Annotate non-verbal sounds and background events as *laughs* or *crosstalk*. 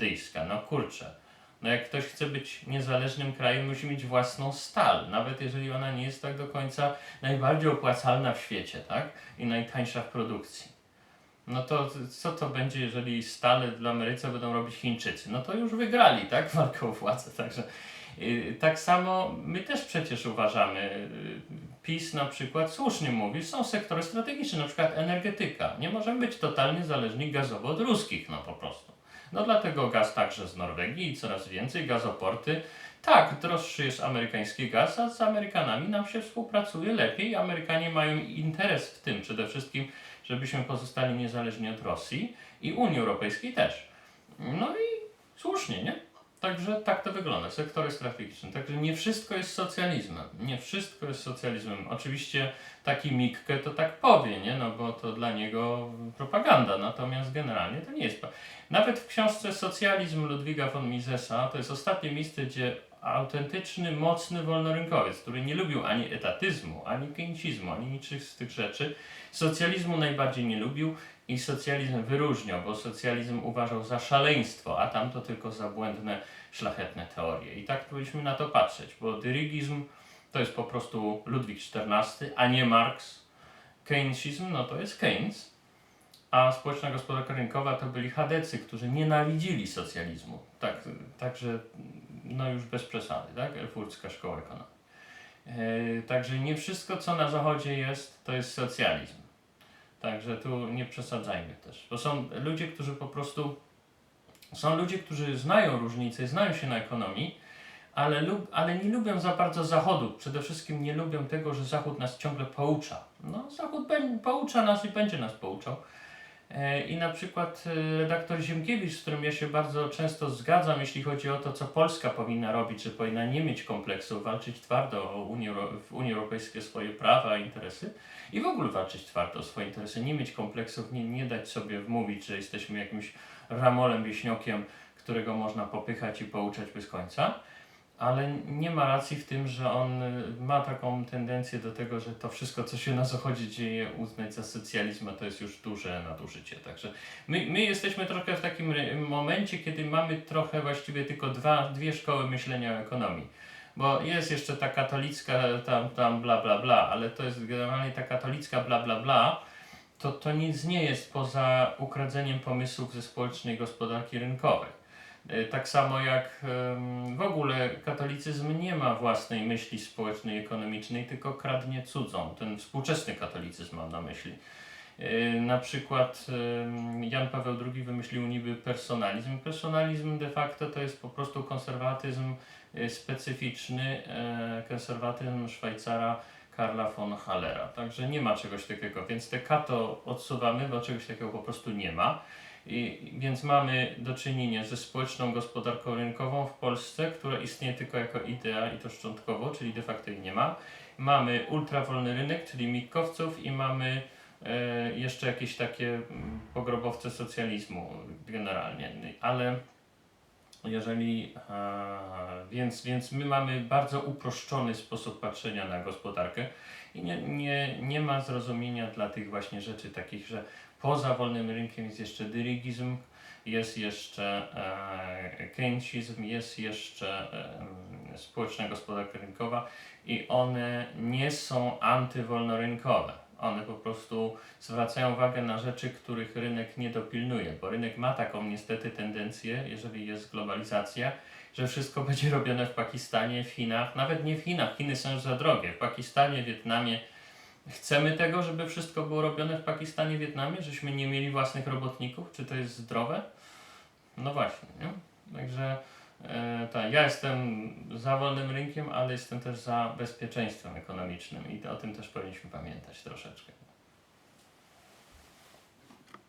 indyjska. No kurczę. No jak ktoś chce być niezależnym krajem, musi mieć własną stal, nawet jeżeli ona nie jest tak do końca najbardziej opłacalna w świecie, tak? I najtańsza w produkcji. No to co to będzie, jeżeli stale dla Ameryce będą robić Chińczycy? No to już wygrali, tak? *laughs* Walkę o władzę. Także yy, tak samo my też przecież uważamy, yy, PiS na przykład słusznie mówi, są sektory strategiczne, na przykład energetyka. Nie możemy być totalnie zależni gazowo od ruskich, no po prostu. No dlatego gaz także z Norwegii i coraz więcej gazoporty. Tak, droższy jest amerykański gaz, a z Amerykanami nam się współpracuje lepiej. Amerykanie mają interes w tym przede wszystkim, żebyśmy pozostali niezależni od Rosji i Unii Europejskiej też. No i słusznie, nie? Także tak to wygląda, sektory strategiczne. Także nie wszystko jest socjalizmem. Nie wszystko jest socjalizmem. Oczywiście taki Mikke to tak powie, nie? No bo to dla niego propaganda, natomiast generalnie to nie jest. Nawet w książce Socjalizm Ludwiga von Misesa to jest ostatnie miejsce, gdzie autentyczny, mocny wolnorynkowiec, który nie lubił ani etatyzmu, ani keynesizmu, ani niczych z tych rzeczy, socjalizmu najbardziej nie lubił i socjalizm wyróżniał, bo socjalizm uważał za szaleństwo, a tam to tylko za błędne, szlachetne teorie. I tak powinniśmy na to patrzeć, bo dyrigizm to jest po prostu Ludwik XIV, a nie Marx. Keynesizm no to jest Keynes, a społeczna gospodarka rynkowa to byli chadecy, którzy nienawidzili socjalizmu. Tak, także no już bez przesady, tak? Erfurcka Szkoła Ekonomii. E, także nie wszystko, co na zachodzie jest, to jest socjalizm. Także tu nie przesadzajmy też. Bo są ludzie, którzy po prostu. Są ludzie, którzy znają różnice, znają się na ekonomii, ale, lub, ale nie lubią za bardzo Zachodu. Przede wszystkim nie lubią tego, że Zachód nas ciągle poucza. No, Zachód poucza nas i będzie nas pouczał. E, I na przykład e, redaktor Ziemkiewicz, z którym ja się bardzo często zgadzam, jeśli chodzi o to, co Polska powinna robić, że powinna nie mieć kompleksów, walczyć twardo o Unię, w Unii Europejskiej swoje prawa, interesy i w ogóle walczyć twardo o swoje interesy, nie mieć kompleksów, nie, nie dać sobie wmówić, że jesteśmy jakimś ramolem, wieśniokiem, którego można popychać i pouczać bez końca. Ale nie ma racji w tym, że on y, ma taką tendencję do tego, że to wszystko, co się na zachodzie dzieje, uznać za socjalizm, a to jest już duże nadużycie. Także my, my jesteśmy trochę w takim momencie, kiedy mamy trochę właściwie tylko dwa, dwie szkoły myślenia o ekonomii. Bo jest jeszcze ta katolicka, tam, tam bla bla bla, ale to jest generalnie ta katolicka bla bla bla, to, to nic nie jest poza ukradzeniem pomysłów ze społecznej gospodarki rynkowej. E, Tak samo jak w ogóle katolicyzm nie ma własnej myśli społecznej, ekonomicznej, tylko kradnie cudzą. Ten współczesny katolicyzm mam na myśli. E, Na przykład Jan Paweł II wymyślił niby personalizm. Personalizm de facto to jest po prostu konserwatyzm e, specyficzny, konserwatyzm Szwajcara Karla von Hallera. Także nie ma czegoś takiego, więc te kato odsuwamy, bo czegoś takiego po prostu nie ma. I, więc mamy do czynienia ze społeczną gospodarką rynkową w Polsce, która istnieje tylko jako idea i to szczątkowo, czyli de facto jej nie ma. Mamy ultrawolny rynek, czyli mikowców i mamy e, jeszcze jakieś takie mm, pogrobowce socjalizmu generalnie. Ale jeżeli, e, więc, więc my mamy bardzo uproszczony sposób patrzenia na gospodarkę i nie, nie, nie ma zrozumienia dla tych właśnie rzeczy takich, że poza wolnym rynkiem jest jeszcze dyrigizm, jest jeszcze e, keynesizm, jest jeszcze e, społeczna gospodarka rynkowa i one nie są antywolnorynkowe. One po prostu zwracają uwagę na rzeczy, których rynek nie dopilnuje, bo rynek ma taką niestety tendencję, jeżeli jest globalizacja, że wszystko *laughs* będzie robione w Pakistanie, w Chinach, nawet nie w Chinach, Chiny są już za drogie, w Pakistanie, Wietnamie. Chcemy tego, żeby wszystko było robione w Pakistanie, Wietnamie, żeśmy nie mieli własnych robotników? Czy to jest zdrowe? No właśnie, nie? Także e, tak, ja jestem za wolnym rynkiem, ale jestem też za bezpieczeństwem ekonomicznym i o tym też powinniśmy pamiętać troszeczkę.